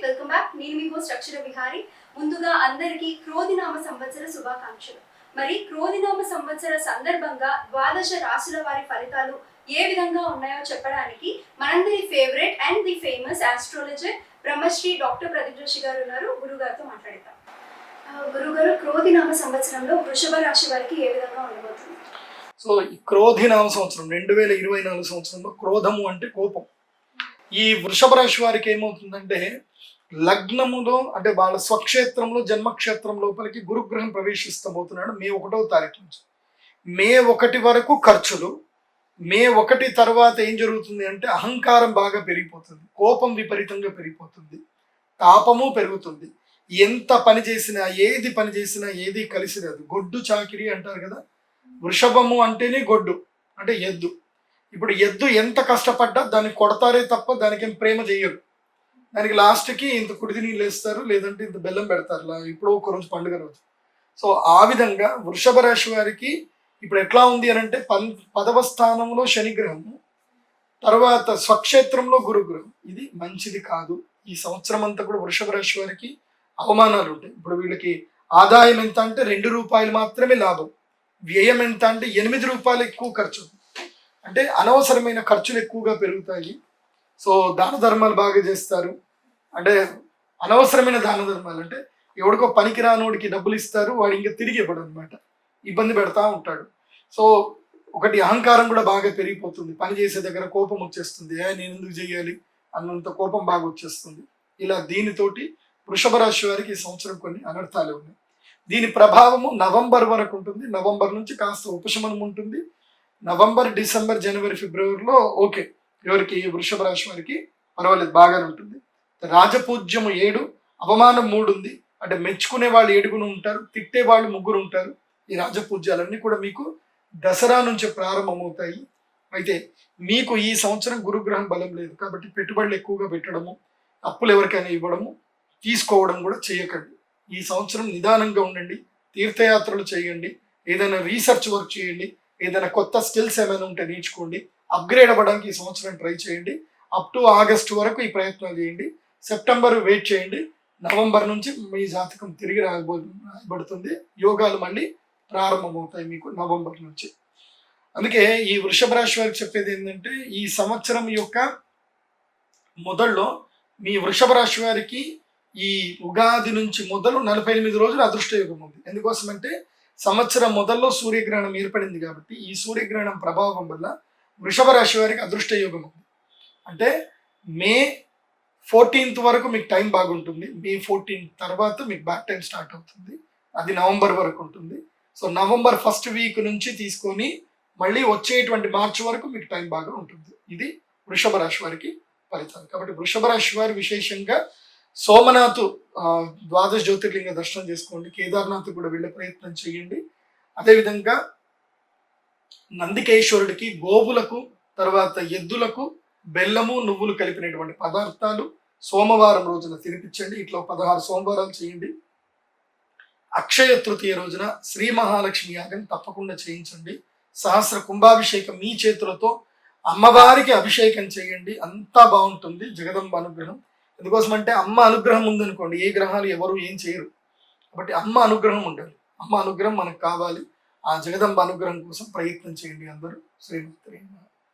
నేను మీ హోస్ట్ అక్షర విహారి. ముందుగా అందరికీ క్రోధినామ సంవత్సర శుభాకాంక్షలు. మరి క్రోధినామ సంవత్సర సందర్భంగా ద్వాదశ రాశుల వారి ఫలితాలు ఏ విధంగా ఉన్నాయో చెప్పడానికి మనందరి favourite and the famous astrologer Brahmashri doctor Pradeep Joshi గారు ఉన్నారు. గురుగారితో మాట్లాడతాం గురుగారు క్రోధినామ సంవత్సరంలో వృషభ రాశి వారికి ఏ విధంగా ఉండబోతుంది? సో ఈ క్రోధినామ సంవత్సరం రెండు వేల ఇరవై నాలుగు సంవత్సరంలో క్రోధము అంటే కోపం. ఈ వృషభ రాశి వారికి ఏమవుతుందంటే లగ్నములో అంటే వాళ్ళ స్వక్షేత్రంలో జన్మక్షేత్రం లోపలికి గురుగ్రహం ప్రవేశిస్తబోతున్నాడు మే ఒకటో తారీఖు నుంచి. మే ఒకటి వరకు ఖర్చులు మే ఒకటి తర్వాత ఏం జరుగుతుంది అంటే అహంకారం బాగా పెరిగిపోతుంది కోపం విపరీతంగా పెరిగిపోతుంది తాపము పెరుగుతుంది. ఎంత పని చేసినా ఏది పని చేసినా ఏది కలిసి రాదు గొడ్డు చాకిరి అంటారు కదా? వృషభము అంటేనే గొడ్డు అంటే ఎద్దు. ఇప్పుడు ఎద్దు ఎంత కష్టపడ్డా దాన్ని కొడతారే తప్ప దానికి ఏం ప్రేమ చేయరు దానికి లాస్ట్కి ఇంత కుడిది నీళ్ళు వేస్తారు లేదంటే ఇంత బెల్లం పెడతారు. ఇప్పుడు ఒక రోజు పండుగ రోజు. సో ఆ విధంగా వృషభ రాశి వారికి ఇప్పుడు ఎట్లా ఉంది అని అంటే పన్ పదవ స్థానంలో శనిగ్రహము తర్వాత స్వక్షేత్రంలో గురుగ్రహం. ఇది మంచిది కాదు. ఈ సంవత్సరం అంతా కూడా వృషభ రాశి వారికి అవమానాలు ఉంటాయి. ఇప్పుడు వీళ్ళకి ఆదాయం ఎంత అంటే రెండు రూపాయలు మాత్రమే లాభం. వ్యయం ఎంత అంటే ఎనిమిది రూపాయలు ఎక్కువ ఖర్చు అంటే అనవసరమైన ఖర్చులు ఎక్కువగా పెరుగుతాయి. సో దాన ధర్మాలు బాగా చేస్తారు. అంటే అనవసరమైన దాన ధర్మాలు అంటే ఎవడికో పనికి రానోడికి డబ్బులు ఇస్తారు వాడు ఇంకా తిరిగి ఇవ్వడు అనమాట ఇబ్బంది పెడతా ఉంటాడు. సో ఒకటి అహంకారం కూడా బాగా పెరిగిపోతుంది. పని చేసే దగ్గర కోపం వచ్చేస్తుంది. ఏ నేను ఎందుకు చేయాలి? అన్నంత కోపం బాగా వచ్చేస్తుంది. ఇలా దీనితోటి వృషభ రాశి వారికి ఈ సంవత్సరం కొన్ని అనర్థాలు ఉన్నాయి. దీని ప్రభావము నవంబర్ వరకు ఉంటుంది. నవంబర్ నుంచి కాస్త ఉపశమనం ఉంటుంది. నవంబర్ డిసెంబర్ జనవరి ఫిబ్రవరిలో ఓకే ఎవరికి? వృషభ రాశి వారికి పర్వాలేదు బాగానే ఉంటుంది. రాజపూజ్యము ఏడు అవమానం మూడు ఉంది. అంటే మెచ్చుకునే వాళ్ళు ఏడుగురు ఉంటారు తిట్టే వాళ్ళు ముగ్గురు ఉంటారు. ఈ రాజపూజ్యాలన్నీ కూడా మీకు దసరా నుంచి ప్రారంభమవుతాయి. అయితే మీకు ఈ సంవత్సరం గురుగ్రహం బలం లేదు కాబట్టి పెట్టుబడులు ఎక్కువగా పెట్టడము అప్పులు ఎవరికైనా ఇవ్వడము తీసుకోవడం కూడా చేయకండి. ఈ సంవత్సరం నిదానంగా ఉండండి తీర్థయాత్రలు చేయండి ఏదైనా రీసెర్చ్ వర్క్ చేయండి ఏదైనా కొత్త స్కిల్స్ ఏమైనా ఉంటే నేర్చుకోండి. అప్గ్రేడ్ అవ్వడానికి ఈ సంవత్సరం ట్రై చేయండి. అప్ టు ఆగస్ట్ వరకు ఈ ప్రయత్నం చేయండి. సెప్టెంబర్ వెయిట్ చేయండి. నవంబర్ నుంచి మీ జాతకం తిరిగి రాబడుతుంది. యోగాలు మళ్ళీ ప్రారంభమవుతాయి మీకు నవంబర్ నుంచి. అందుకే ఈ వృషభ రాశి వారికి చెప్పేది ఏంటంటే ఈ సంవత్సరం యొక్క మొదల్లో మీ వృషభ రాశి వారికి ఈ ఉగాది నుంచి మొదలు నలభై ఎనిమిది రోజులు అదృష్ట యోగం ఉంది. ఎందుకోసమంటే సంవత్సరం మొదల్లో సూర్యగ్రహణం ఏర్పడింది కాబట్టి ఈ సూర్యగ్రహణం ప్రభావం వల్ల వృషభ రాశి వారికి అదృష్ట యోగం ఉంది. అంటే మే ఫోర్టీన్త్ వరకు మీకు టైం బాగుంటుంది. మే ఫోర్టీన్త్ తర్వాత మీకు బ్యాక్ టైం స్టార్ట్ అవుతుంది. అది నవంబర్ వరకు ఉంటుంది. సో నవంబర్ ఫస్ట్ వీక్ నుంచి తీసుకొని మళ్ళీ వచ్చేటువంటి మార్చ్ వరకు మీకు టైం బాగా ఉంటుంది. ఇది వృషభ రాశి వారికి ఫలితాలు. కాబట్టి వృషభ రాశి వారి విశేషంగా సోమనాథ్ ద్వాదశ జ్యోతిర్లింగ దర్శనం చేసుకోండి. కేదార్నాథ్ కూడా వెళ్ళే ప్రయత్నం చేయండి. అదేవిధంగా నందికేశ్వరుడికి గోవులకు తర్వాత ఎద్దులకు బెల్లము నువ్వులు కలిపినటువంటి పదార్థాలు సోమవారం రోజున తినిపించండి. ఇట్లా పదహారు సోమవారాలు చేయండి. అక్షయ తృతీయ రోజున శ్రీ మహాలక్ష్మి యాగం తప్పకుండా చేయించండి. సహస్ర కుంభాభిషేకం మీ చేతులతో అమ్మవారికి అభిషేకం చేయండి. అంతా బాగుంటుంది. జగదంబ అనుగ్రహం. ఎందుకోసం అంటే అమ్మ అనుగ్రహం ఉందనుకోండి ఏ గ్రహాలు ఎవరు ఏం చేయరు. కాబట్టి అమ్మ అనుగ్రహం ఉండాలి. అమ్మ అనుగ్రహం మనకు కావాలి. ఆ జగదంబ అనుగ్రహం కోసం ప్రయత్నం చేయండి అందరూ. శ్రీమంతులు